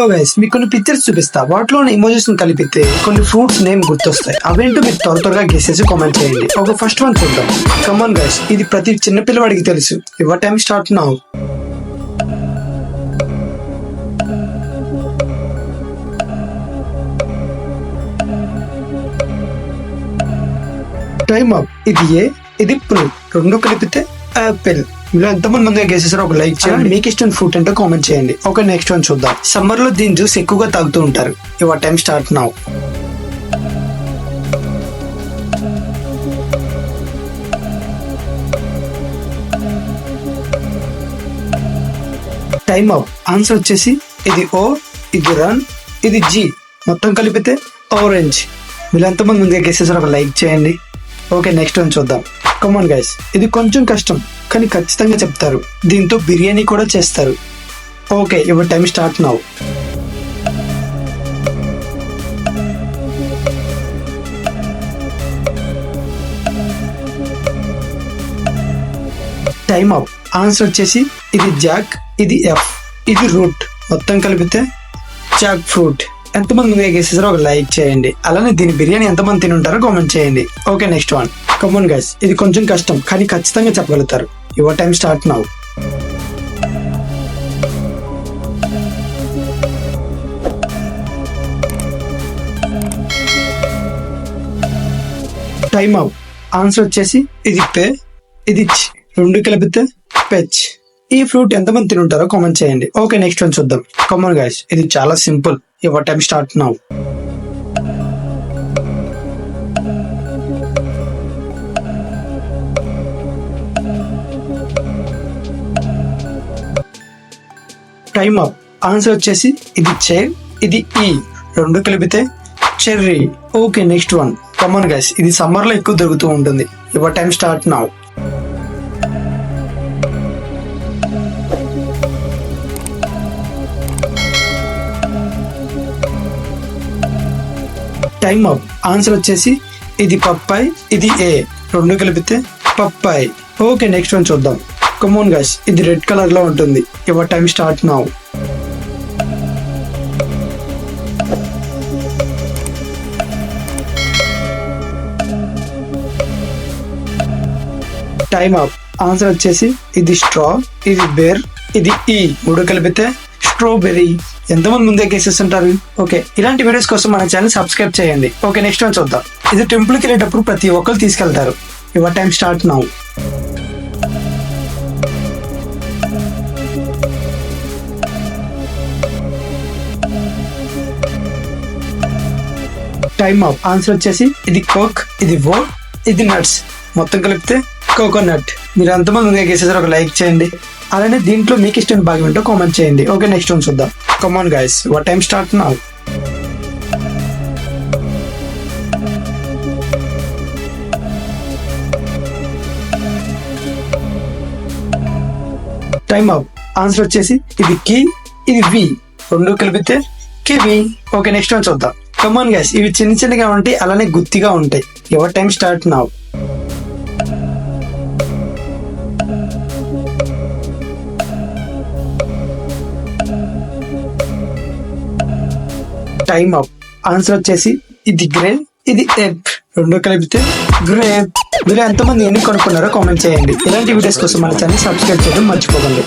So guys మీకు కొన్ని pictures చూపిస్తా. వాటిలో ఇమోజెస్ కలిపితే కొన్ని ఫ్రూట్స్ నేమ్ గుర్తొస్తాయి. అవేంటో మీరు త్వర త్వరగా గెసేసి కామెంట్ చేయండి. ఒక ఫస్ట్ వన్ చూద్దాం. కమన్ గైస్ ఇది ప్రతి చిన్న పిల్లవాడికి తెలుసు. Your time start now time up ఇది ఏ ఇది పుల్ రెండు కలిపితే యాపిల్ మీరు ఎంతమంది మందిగా గెసేసారో ఒక లైక్ చేయండి. మీకు ఇష్టం ఫ్రూట్ అంటే కామెంట్ చేయండి. ఒక నెక్స్ట్ వన్ చూద్దాం. సమ్మర్లో దీని జ్యూస్ ఎక్కువగా తాగుతూ ఉంటారు. Your time start now time up answer వచ్చేసి ఇది ఓ ఇది రన్ ఇది జీ మొత్తం కలిపితే ఆరెంజ్ మీరు ఎంతమంది ముందుగా గెసేసారో ఒక లైక్ చేయండి. ఓకే నెక్స్ట్ వన్ చూద్దాం. కమన్ గైస్ ఇది కొంచెం కష్టం కానీ ఖచ్చితంగా చెప్తారు. దీంతో బిర్యానీ కూడా చేస్తారు. ఓకే ఇప్పుడు time start now. Time up answer వచ్చేసి ఇది జాక్ ఇది ఎఫ్ ఇది రూట్ మొత్తం కలిపితే జాక్ ఫ్రూట్ ఎంతమంది వేగేసేసారో ఒక లైక్ చేయండి. అలానే దీని బిర్యానీ ఎంతమంది తిని ఉంటారో కామెంట్ చేయండి okay next one come on guys ఇది కొంచెం కష్టం కానీ ఖచ్చితంగా చెప్పగలుగుతారు. Your time start now time అవు ఆన్సర్ వచ్చేసి ఇది పే ఇది రెండు కలిపితే పెచ్. ఈ ఫ్రూట్ ఎంతమంది తింటారో కామెంట్ చేయండి. ఓకే నెక్స్ట్ వన్ చూద్దాం. కామన్ గైస్ ఇది చాలా simple your time start now time up answer వచ్చేసి ఇది చైర్ ఇది ఈ. రెండు కలిపితే cherry. Okay next one come on guys ఇది సమ్మర్లో ఎక్కువ దొరుకుతూ ఉంటుంది. Your time start now time up answer వచ్చేసి ఇది పప్పాయ్ ఇది ఏ? రెండు కలిపితే పప్పాయ్. ఓకే నెక్స్ట్ వన్ చూద్దాం. కమోన్ గాష్ ఇది రెడ్ కలర్లో ఉంటుంది. Your time start now time up answer వచ్చేసి ఇది స్ట్రా ఇది బేర్ ఇది ఈ మూడు కలిపితే స్ట్రాబెర్రీ ఎంతమంది ముందే కేసేస్తుంటారు ఓకే ఇలాంటి వీడియోస్ కోసం మన ఛానల్ సబ్స్క్రైబ్ చేయండి. ఓకే నెక్స్ట్ వన్ చూద్దాం. ఇది టెంపుల్కి వెళ్ళేటప్పుడు ప్రతి ఒక్కరు తీసుకెళ్తారు. Your time start now time up answer వచ్చేసి ఇది కోక్ ఇది వో ఇది నట్స్ మొత్తం కలిపితే కోకోనట్ మీరు ఎంతమంది ముందుగా గేసేసారు ఒక లైక్ చేయండి. అలానే దీంట్లో మీకు ఇష్టమైన భాగం ఏంటో కామెంట్ చేయండి. ఓకే నెక్స్ట్ వన్ చూద్దాం. Come on guys what time start now time up answer వచ్చేసి ఇది కి ఇది వి. రెండు కలిపితే కివి ఓకే నెక్స్ట్ వన్ చూద్దాం. కమాన్ గైస్ ఇవి చిన్న చిన్నగా ఉంటాయి అలానే గుత్తిగా ఉంటాయి. ఎవరి time start now time up answer వచ్చేసి ఇది గ్రే ఇది ఎప్ రెండు కలిపితే గ్రేప్ మీరు ఎంతమంది ఎన్ని కొనుక్కున్నారో కామెంట్ చేయండి. ఇలాంటి వీడియోస్ కోసం మన ఛానల్ సబ్స్క్రైబ్ చేయడం మర్చిపోకండి.